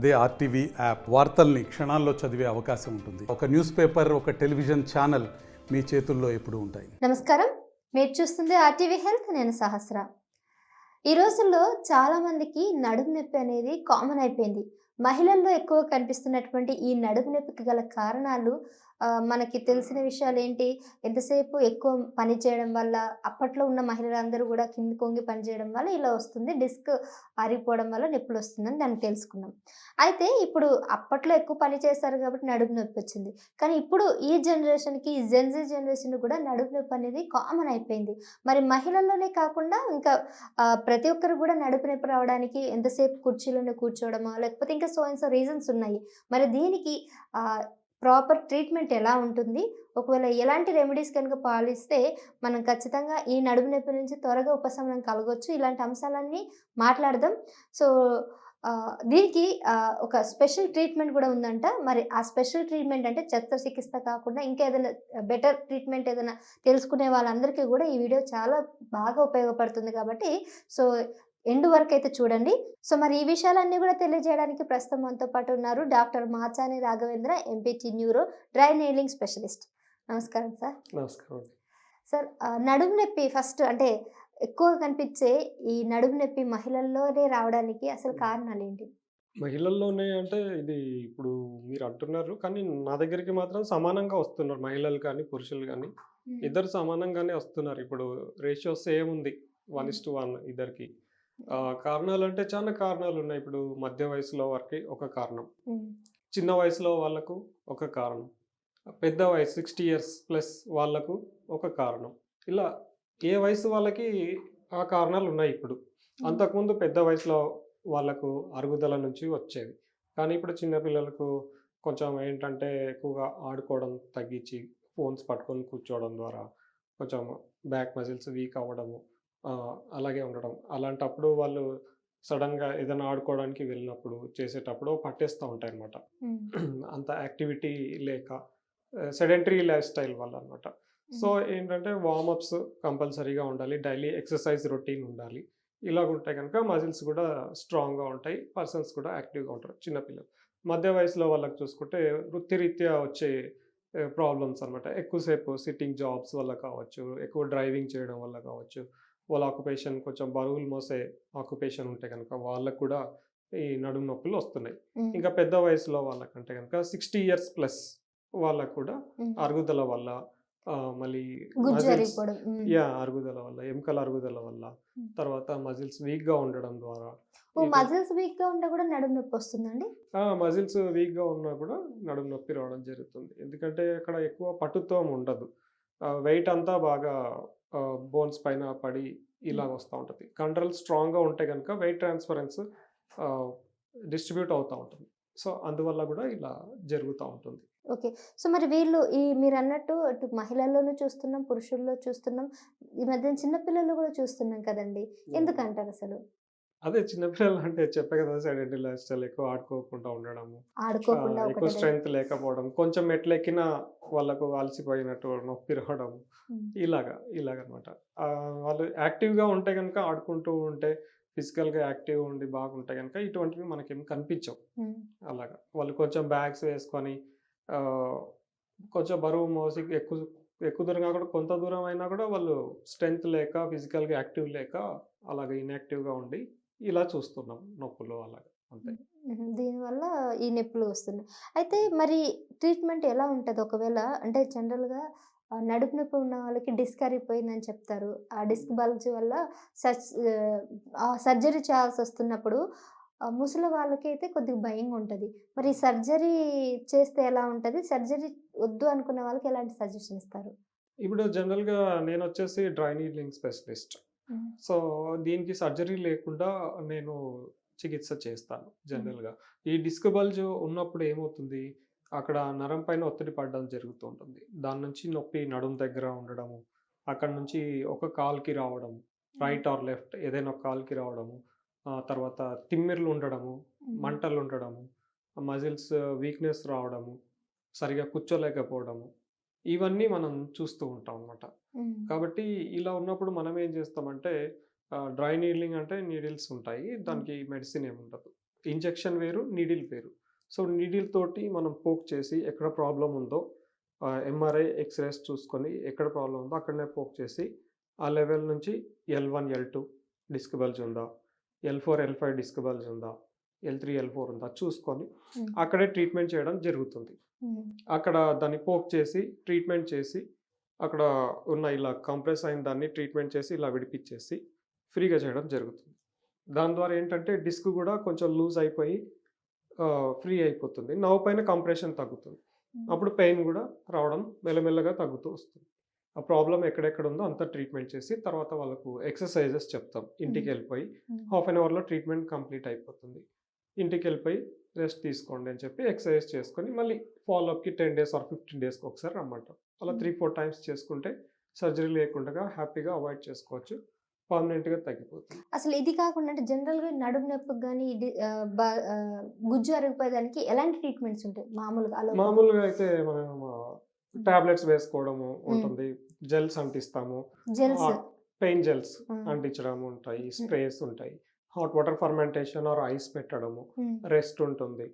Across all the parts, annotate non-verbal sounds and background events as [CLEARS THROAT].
అదే RTV app వార్తల్ని క్షణాల్లో చదివే అవకాశం ఉంటుంది. ఒక న్యూస్ పేపర్ ఒక టెలివిజన్ ఛానల్ మీ చేతుల్లో ఎప్పుడు ఉంటాయి. నమస్కారం. మీరు చూస్తుంది ఆర్టీవీ హెల్త్ నేను సహస్ర. ఈ రోజుల్లో చాలా మందికి నడుము నొప్పి అనేది కామన్ అయిపోయింది. మహిళల్లో ఎక్కువ కనిపిస్తున్నటువంటి ఈ నడుము నొప్పికి గల కారణాలు మనకి తెలిసిన విషయాలు ఏంటి ఎంతసేపు ఎక్కువ పని చేయడం వల్ల అప్పట్లో ఉన్న మహిళలందరూ కూడా కింది కొంగి పని చేయడం వల్ల ఇలా వస్తుంది. డిస్క్ ఆరిపోవడం వల్ల నొప్పులు వస్తుందని దాన్ని తెలుసుకున్నాం. అయితే ఇప్పుడు అప్పట్లో ఎక్కువ పని చేస్తారు కాబట్టి నడుము నొప్పి వచ్చింది. కానీ ఇప్పుడు ఈ జనరేషన్కి ఈ జెన్జీ జనరేషన్ కూడా నడుము నొప్పి అనేది కామన్ అయిపోయింది. మరి మహిళల్లోనే కాకుండా ఇంకా ప్రతి ఒక్కరు కూడా నడుపు నొప్పి రావడానికి ఎంతసేపు కుర్చీలోనే కూర్చోవడమో లేకపోతే ఇంకా సో అండ్ సో రీజన్స్ ఉన్నాయి. మరి దీనికి ప్రాపర్ ట్రీట్మెంట్ ఎలా ఉంటుంది? ఒకవేళ ఎలాంటి రెమెడీస్ కనుక పాలిస్తే మనం ఖచ్చితంగా ఈ నడుము నొప్పి నుంచి త్వరగా ఉపశమనం కలగవచ్చు ఇలాంటి అంశాలన్నీ మాట్లాడదాం. సో దీనికి ఒక స్పెషల్ ట్రీట్మెంట్ కూడా ఉందంట. మరి ఆ స్పెషల్ ట్రీట్మెంట్ అంటే శస్త్రచికిత్స కాకుండా ఇంకా ఏదైనా బెటర్ ట్రీట్మెంట్ ఏదైనా తెలుసుకునే వాళ్ళందరికీ కూడా ఈ వీడియో చాలా బాగా ఉపయోగపడుతుంది కాబట్టి సో ఎండ్ వరకు అయితే చూడండి. సో మరి ఈ విషయాలన్నీ కూడా తెలియజేయడానికి ప్రస్తుతం మనతో పాటు ఉన్నారు doctor Machani Raghavendra MPT neuro dry needling specialist. నమస్కారం సార్. నమస్కారం. సార్ నడుము నొప్పి ఫస్ట్ అంటే ఎక్కువ కనిపించే ఈ నడుము నొప్పి మహిళల్లోనే రావడానికి అసలు కారణాలు ఏంటి? మహిళల్లోనే అంటే ఇది ఇప్పుడు మీరు అంటున్నారు కానీ నా దగ్గరికి మాత్రం సమానంగా వస్తున్నారు మహిళలు కానీ పురుషులు కానీ. ఇద్దరు సమానంగానే వస్తున్నారు. ఇప్పుడు రేషియో సేమ్ ఉంది. వన్ ఇస్ టు వన్ ఇద్దరికి. కారణాలు అంటే చాలా కారణాలు ఉన్నాయి ఇప్పుడు మధ్య వయసులో వారికి ఒక కారణం. చిన్న వయసులో వాళ్ళకు ఒక కారణం. పెద్ద వయసు సిక్స్టీ ఇయర్స్ ప్లస్ వాళ్ళకు ఒక కారణం. ఇలా ఏ వయసు వాళ్ళకి ఆ కారణాలు ఉన్నాయి ఇప్పుడు అంతకుముందు పెద్ద వయసులో వాళ్ళకు అరుగుదల నుంచి వచ్చేవి. కానీ ఇప్పుడు చిన్నపిల్లలకు కొంచెం ఏంటంటే ఎక్కువగా ఆడుకోవడం తగ్గించి ఫోన్స్ పట్టుకొని కూర్చోవడం ద్వారా కొంచెం బ్యాక్ మజిల్స్ వీక్ అవ్వడము అలాగే ఉండడం. అలాంటప్పుడు వాళ్ళు సడన్గా ఏదైనా ఆడుకోవడానికి వెళ్ళినప్పుడు చేసేటప్పుడు పట్టేస్తూ ఉంటాయి అన్నమాట ఉమ్, [CLEARS THROAT] అంత యాక్టివిటీ లేక సెడెంటరీ లైఫ్ స్టైల్ వల్ల అనమాట సో ఏంటంటే వార్మప్స్ కంపల్సరీగా ఉండాలి. డైలీ ఎక్సర్సైజ్ రొటీన్ ఉండాలి. ఇలాగ ఉంటే కనుక మజిల్స్ కూడా స్ట్రాంగ్గా ఉంటాయి. పర్సన్స్ కూడా యాక్టివ్గా ఉంటారు చిన్నపిల్లలు. మధ్య వయసులో వాళ్ళకి చూసుకుంటే వృత్తిరీత్యా వచ్చే ప్రాబ్లమ్స్ అనమాట ఎక్కువసేపు సిట్టింగ్ జాబ్స్ వల్ల కావచ్చు ఎక్కువ డ్రైవింగ్ చేయడం వల్ల కావచ్చు వాళ్ళ ఆక్యుపేషన్ కొంచెం బరువులు మోసే ఆక్యుపేషన్ ఉంటే కనుక వాళ్ళకు కూడా ఈ నడుము నొప్పులు వస్తున్నాయి ఇంకా పెద్ద వయసులో వాళ్ళకంటే కనుక సిక్స్టీ ఇయర్స్ ప్లస్ వాళ్ళకు కూడా. అరుగుదల వల్ల మళ్ళీ. యా అరుగుదల వల్ల ఎముకల అరుగుదల వల్ల. తర్వాత మజిల్స్ వీక్గా ఉండడం ద్వారా మజిల్స్ వీక్గా ఉంటే కూడా నడుము నొప్పి వస్తుందండి మజిల్స్ వీక్గా ఉన్నా కూడా నడుము నొప్పి రావడం జరుగుతుంది ఎందుకంటే అక్కడ ఎక్కువ పట్టుత్వం ఉండదు వెయిట్ అంతా బాగా బోన్స్ పైన పడి ఇలాగ వస్తూ ఉంటుంది. కంట్రోల్ స్ట్రాంగ్గా ఉంటే కనుక వెయిట్ ట్రాన్స్ఫరెన్స్ డిస్ట్రిబ్యూట్ అవుతూ ఉంటుంది. సో అందువల్ల కూడా ఇలా జరుగుతూ ఉంటుంది. ఓకే. సో మరి వీళ్ళు ఈ మీరు అన్నట్టు అటు మహిళల్లోనూ చూస్తున్నాం పురుషుల్లో చూస్తున్నాం. ఈ మధ్య చిన్నపిల్లలు కూడా చూస్తున్నాం కదండి. ఎందుకంటారు అసలు అదే చిన్నపిల్లలు అంటే చెప్పే కదా సెడెంటరీ లైఫ్ స్టైల్ ఎక్కువ ఆడుకోకుండా ఆ, ఎక్కువ స్ట్రెంగ్త్ లేకపోవడం కొంచెం మెట్లు ఎక్కినా వాళ్ళకు అలసిపోయినట్టు నొప్పి రావడం ఇలాగా ఇలాగనమాట. వాళ్ళు యాక్టివ్గా ఉంటే కనుక ఆడుకుంటూ ఉంటే ఫిజికల్గా యాక్టివ్ ఉండి బాగుంటే కనుక ఇటువంటివి మనకేం కనిపించవు. అలాగా. వాళ్ళు కొంచెం బ్యాగ్స్ వేసుకొని కొంచెం బరువు మోసి ఎక్కువ ఎక్కువ దూరం కాకుండా కొంత దూరం అయినా కూడా వాళ్ళు స్ట్రెంగ్త్ లేక ఫిజికల్గా యాక్టివ్ లేక అలాగే ఇన్యాక్టివ్గా ఉండి ఇలా చూస్తున్నాం నొప్పులు అలాగా అంతే. దీనివల్ల ఈ నొప్పులు వస్తున్నాయి. అయితే మరి ట్రీట్మెంట్ ఎలా ఉంటుంది? ఒకవేళ అంటే జనరల్గా నడుపు నొప్పి ఉన్న వాళ్ళకి డిస్క్ అరిగిపోయిందని చెప్తారు. ఆ డిస్క్ బల్జ్ వల్ల సర్జ్ సర్జరీ చేయాల్సి వస్తున్నప్పుడు ముసలి వాళ్ళకి అయితే కొద్దిగా భయంగా ఉంటుంది. మరి సర్జరీ చేస్తే ఎలా ఉంటుంది? సర్జరీ వద్దు అనుకున్న వాళ్ళకి ఎలాంటి సజెషన్ ఇస్తారు? ఇప్పుడు జనరల్గా నేను వచ్చేసి డ్రై నీడ్లింగ్ స్పెషలిస్ట్. సో దీనికి సర్జరీ లేకుండా నేను చికిత్స చేస్తాను జనరల్గా. ఈ డిస్క్ బల్జ్ ఉన్నప్పుడు ఏమవుతుంది? అక్కడ నరం పైన ఒత్తిడి పడడం జరుగుతూ ఉంటుంది. దాని నుంచి నొప్పి నడుం దగ్గర ఉండడము అక్కడ నుంచి ఒక కాల్కి రావడం రైట్ ఆర్ లెఫ్ట్ ఏదైనా ఒక కాల్కి రావడము తర్వాత తిమ్మిర్లు ఉండడము మంటలు ఉండడము మజిల్స్ వీక్నెస్ రావడము సరిగా కూర్చోలేకపోవడము ఇవన్నీ మనం చూస్తూ ఉంటాం అన్నమాట. ఉమ్, కాబట్టి ఇలా ఉన్నప్పుడు మనం ఏం చేస్తామంటే డ్రై నీడ్లింగ్ అంటే నీడిల్స్ ఉంటాయి. దానికి మెడిసిన్ ఏమి ఉండదు. ఇంజెక్షన్ వేరు నీడిల్ వేరు. సో నీడిల్ తోటి మనం పోక్ చేసి ఎక్కడ ప్రాబ్లం ఉందో ఎంఆర్ఐ ఎక్స్రేస్ చూసుకొని ఎక్కడ ప్రాబ్లం ఉందో అక్కడనే పోక్ చేసి ఆ లెవెల్ నుంచి L one L two disc bulge ఉందా? L four L five disc bulge ఉందా? ఎల్ త్రీ ఎల్ ఫోర్ ఉందా? చూసుకొని. అక్కడే ట్రీట్మెంట్ చేయడం జరుగుతుంది. అక్కడ దాన్ని పోక్ చేసి ట్రీట్మెంట్ చేసి అక్కడ ఉన్న ఇలా కంప్రెస్ అయిన దాన్ని ట్రీట్మెంట్ చేసి ఇలా విడిపించేసి ఫ్రీగా చేయడం జరుగుతుంది. దాని ద్వారా ఏంటంటే డిస్క్ కూడా కొంచెం లూజ్ అయిపోయి ఫ్రీ అయిపోతుంది. నవ్వు పైన కంప్రెషన్ తగ్గుతుంది. అప్పుడు పెయిన్ కూడా రావడం మెల్లమెల్లగా తగ్గుతూ వస్తుంది. ఆ ప్రాబ్లం ఎక్కడెక్కడ ఉందో అంతా ట్రీట్మెంట్ చేసి తర్వాత వాళ్ళకు ఎక్సర్సైజెస్ చెప్తాం. ఇంటికి. వెళ్ళిపోయి. హాఫ్ అన్ అవర్లో ట్రీట్మెంట్ కంప్లీట్ అయిపోతుంది. ఇంటికి వెళ్ళిపోయి రెస్ట్ తీసుకోండి అని చెప్పి ఎక్సర్సైజ్ చేసుకొని మళ్ళీ ఫాలోఅప్కి టెన్ డేస్ ఆర్ ఫిఫ్టీన్ డేస్కి ఒకసారి రమ్మంటాం. అలా. త్రీ ఫోర్ టైమ్స్ చేసుకుంటే సర్జరీ లేకుండా హ్యాపీగా అవాయిడ్ చేసుకోవచ్చు. పర్మనెంట్గా తగ్గిపోతుంది. అసలు ఇది కాకుండా అంటే జనరల్గా నడుము నొప్పికి కానీ గుజ్జు అరిగిపోయేదానికి ఎలాంటి ట్రీట్మెంట్స్ ఉంటాయి? మామూలుగా మామూలుగా అయితే మనం టాబ్లెట్స్ వేసుకోవడము ఉంటుంది. జెల్స్ అంటిస్తాము. జెల్స్. పెయిన్ జెల్స్ అంటించడం ఉంటాయి. స్ప్రేస్ ఉంటాయి. Hot water fermentation or ice పెట్టడము రెస్ట్ ఉంటుంది.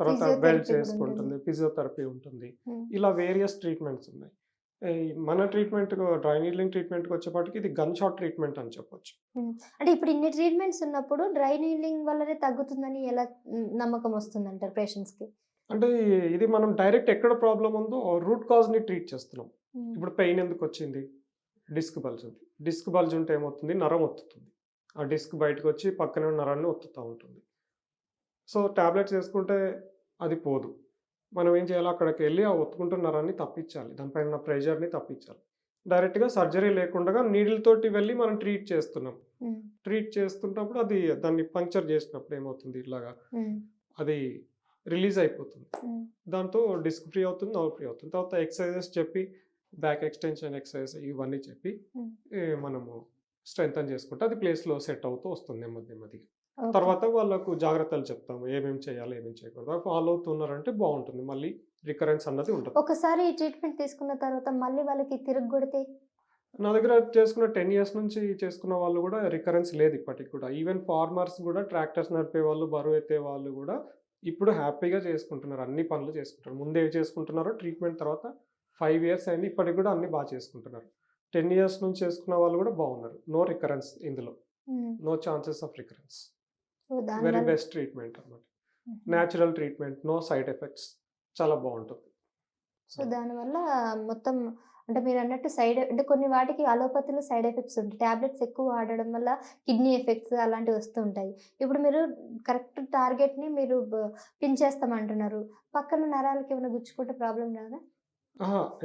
తర్వాత బెల్ట్ చేసుకుంటుంది ఫిజియోథెరపీ ఉంటుంది. ఇలా వేరియస్ ట్రీట్మెంట్స్ ఉన్నాయి. మన ట్రీట్మెంట్ డ్రై నీడ్లింగ్ ట్రీట్మెంట్కి వచ్చేప్పటికి ఇది గన్ షాట్ ట్రీట్మెంట్ అని చెప్పొచ్చు. అంటే ఇప్పుడు ఇన్ని ట్రీట్మెంట్స్ ఉన్నప్పుడు డ్రై నీలింగ్ వల్లనే తగ్గుతుందని ఎలా నమ్మకం వస్తుంది అంటారు పేషెంట్స్కి? అంటే ఇది మనం డైరెక్ట్ ఎక్కడ ప్రాబ్లం ఉందో రూట్ కాజ్ని ట్రీట్ చేస్తున్నాం. ఇప్పుడు పెయిన్ ఎందుకు వచ్చింది? డిస్క్ బల్జ్ ఉంది. డిస్క్ బల్జ్ ఉంటే ఏమవుతుంది? నరం ఒత్తుతుంది. ఆ డిస్క్ బయటకు వచ్చి పక్కనే ఉన్న నరాన్ని ఒత్తుతూ ఉంటుంది. సో టాబ్లెట్స్ వేసుకుంటే అది పోదు. మనం ఏం చేయాలి అక్కడికి వెళ్ళి ఆ ఒత్తుకుంటున్న నరాన్ని తప్పించాలి. దానిపైన ఉన్న ప్రెషర్ని తప్పించాలి. డైరెక్ట్గా సర్జరీ లేకుండా నీడిల్ తోటి వెళ్ళి మనం ట్రీట్ చేస్తున్నాం. ట్రీట్ చేస్తున్నప్పుడు అది దాన్ని పంక్చర్ చేసినప్పుడు ఏమవుతుంది ఇలాగా ఉమ్, అది రిలీజ్ అయిపోతుంది. దాంతో డిస్క్ ఫ్రీ అవుతుంది నవ్ ఫ్రీ అవుతుంది. తర్వాత ఎక్సర్సైజెస్ చెప్పి బ్యాక్ ఎక్స్టెన్షన్ ఎక్సర్సైజ్ ఇవన్నీ చెప్పి మనము స్ట్రెంగ్ చేసుకుంటే అది ప్లేస్లో సెట్ అవుతూ వస్తుంది నెమ్మది నెమ్మదిగా. తర్వాత వాళ్ళకు జాగ్రత్తలు చెప్తాము. ఏమేమి చేయాలి ఏమేమి చేయకూడదు. ఫాలో అవుతున్నారంటే బాగుంటుంది. మళ్ళీ రికరెన్స్ అన్నది ఉంటుంది. ఒకసారి ట్రీట్మెంట్ తీసుకున్న తర్వాత మళ్ళీ వాళ్ళకి తిరిగి కొడితే? నా దగ్గర చేసుకున్న టెన్ ఇయర్స్ నుంచి చేసుకున్న వాళ్ళు కూడా రికరెన్స్ లేదు ఇప్పటికి కూడా. ఈవెన్ ఫార్మర్స్ కూడా ట్రాక్టర్స్ నడిపే వాళ్ళు బరువు ఎత్తే వాళ్ళు కూడా ఇప్పుడు హ్యాపీగా చేసుకుంటున్నారు. అన్ని పనులు చేసుకుంటారు ముందే చేసుకుంటున్నారో ట్రీట్మెంట్ తర్వాత ఫైవ్ ఇయర్స్ అయింది. ఇప్పటికి కూడా అన్ని బాగా చేసుకుంటున్నారు. టెన్ ఇయర్స్ నుంచి చేసుకున్న వాళ్ళు కూడా బాగున్నారు. నో రికరెన్స్ ఇందులో. No chances of recurrence. Very best treatment అనమాట natural treatment no side effects చాలా బాగుంటుంది. సో దానివల్ల మొత్తం అంటే మీరు అన్నట్టు సైడ్ అంటే కొన్ని వాటికి అలోపతిలో సైడ్ ఎఫెక్ట్స్ ఉంటాయి. టాబ్లెట్స్ ఎక్కువ వాడడం వల్ల కిడ్నీ ఎఫెక్ట్స్ అలాంటివి వస్తూ ఉంటాయి. ఇప్పుడు మీరు కరెక్ట్ టార్గెట్ని మీరు పిన్ చేస్తామంటున్నారు. పక్కన నరాలకి ఏమైనా గుచ్చుకుంటే ప్రాబ్లం రాదా?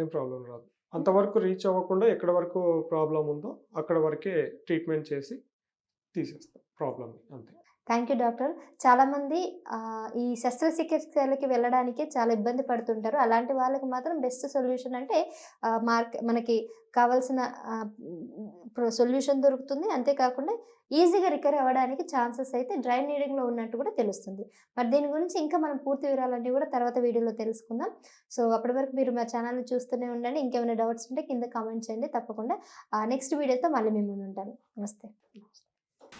ఏం ప్రాబ్లం రాదు. అంతవరకు రీచ్ అవ్వకుండా ఎక్కడ వరకు ప్రాబ్లం ఉందో అక్కడ వరకే ట్రీట్మెంట్ చేసి తీసేస్తాం ప్రాబ్లమ్ అంతే. Thank you doctor. చాలామంది ఈ శస్త్రచికిత్సలకి వెళ్ళడానికి చాలా ఇబ్బంది పడుతుంటారు. అలాంటి వాళ్ళకి మాత్రం బెస్ట్ సొల్యూషన్ అంటే మార్క్ మనకి కావాల్సిన సొల్యూషన్ దొరుకుతుంది. అంతేకాకుండా ఈజీగా రికవర్ అవ్వడానికి ఛాన్సెస్ అయితే డ్రై నీడింగ్లో ఉన్నట్టు కూడా తెలుస్తుంది. మరి దీని గురించి ఇంకా మనం పూర్తి వివరాలన్నీ కూడా తర్వాత వీడియోలో తెలుసుకుందాం. సో అప్పటి వరకు మీరు మా ఛానల్ని చూస్తూనే ఉండండి. ఇంకేమైనా డౌట్స్ ఉంటే కింద కామెంట్ చేయండి. తప్పకుండా నెక్స్ట్ వీడియోతో మళ్ళీ మేము ముందు ఉంటాను. నమస్తే.